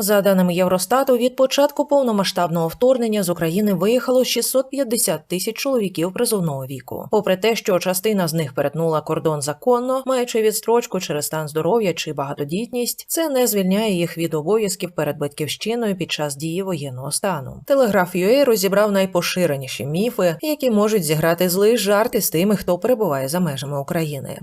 За даними Євростату, від початку повномасштабного вторгнення з України виїхало 650 тисяч чоловіків призовного віку. Попри те, що частина з них перетнула кордон законно, маючи відстрочку через стан здоров'я чи багатодітність, це не звільняє їх від обов'язків перед батьківщиною під час дії воєнного стану. Телеграф UA розібрав найпоширеніші міфи, які можуть зіграти злий жарт із тими, хто перебуває за межами України.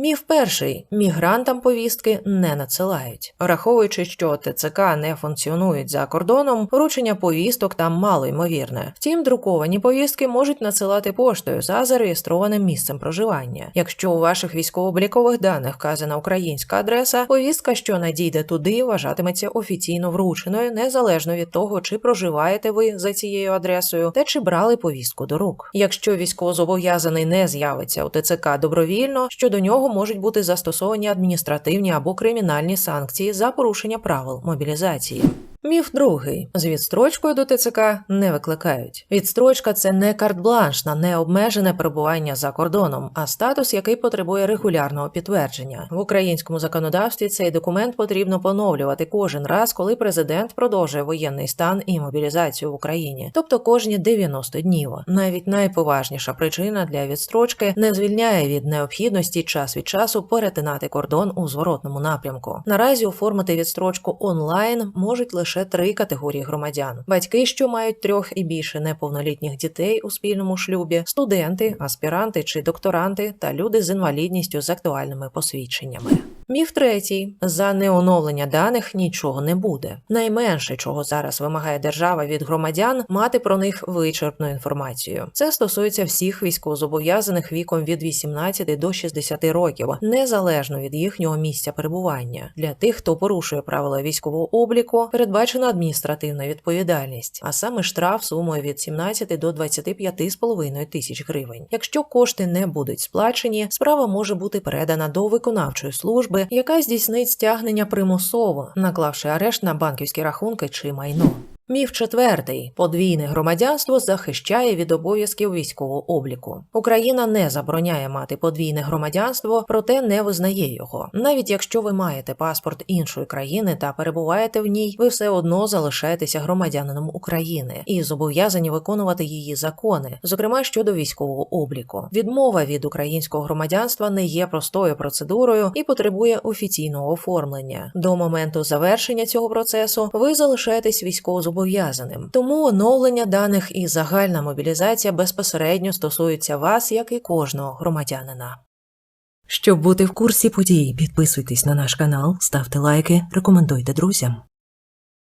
Міф перший мігрантам повістки не надсилають, враховуючи, що ТЦК не функціонують за кордоном, вручення повісток там мало ймовірне. Втім, друковані повістки можуть надсилати поштою за зареєстрованим місцем проживання. Якщо у ваших військово-облікових даних вказана українська адреса, повістка, що надійде туди, вважатиметься офіційно врученою, незалежно від того, чи проживаєте ви за цією адресою, та чи брали повістку до рук. Якщо військовозобов'язаний не з'явиться у ТЦК добровільно, щодо нього можуть бути застосовані адміністративні або кримінальні санкції за порушення правил мобілізації. Міф другий з відстрочкою до ТЦК не викликають. Відстрочка це не карт-бланш на необмежене перебування за кордоном, а статус, який потребує регулярного підтвердження. В українському законодавстві цей документ потрібно поновлювати кожен раз, коли президент продовжує воєнний стан і мобілізацію в Україні, тобто кожні 90 днів. Навіть найповажніша причина для відстрочки не звільняє від необхідності час від часу перетинати кордон у зворотному напрямку. Наразі оформити відстрочку онлайн можуть лише три категорії громадян: батьки, що мають трьох і більше неповнолітніх дітей у спільному шлюбі, студенти, аспіранти чи докторанти та люди з інвалідністю з актуальними посвідченнями. Міф третій: за неоновлення даних нічого не буде. Найменше, чого зараз вимагає держава від громадян, мати про них вичерпну інформацію. Це стосується всіх військовозобов'язаних віком від 18 до 60 років, незалежно від їхнього місця перебування. Для тих, хто порушує правила військового обліку, передбачена адміністративна відповідальність, а саме штраф сумою від 17 до 25,5 тисяч гривень. Якщо кошти не будуть сплачені, справа може бути передана до виконавчої служби, яка здійснить стягнення примусово, наклавши арешт на банківські рахунки чи майно. Міф четвертий: подвійне громадянство захищає від обов'язків військового обліку. Україна не забороняє мати подвійне громадянство, проте не визнає його. Навіть якщо ви маєте паспорт іншої країни та перебуваєте в ній, ви все одно залишаєтеся громадянином України і зобов'язані виконувати її закони, зокрема щодо військового обліку. Відмова від українського громадянства не є простою процедурою і потребує офіційного оформлення. До моменту завершення цього процесу ви залишаєтесь військовозобов'язаним. Тому оновлення даних і загальна мобілізація безпосередньо стосуються вас, як і кожного громадянина. Щоб бути в курсі подій, підписуйтесь на наш канал, ставте лайки, рекомендуйте друзям.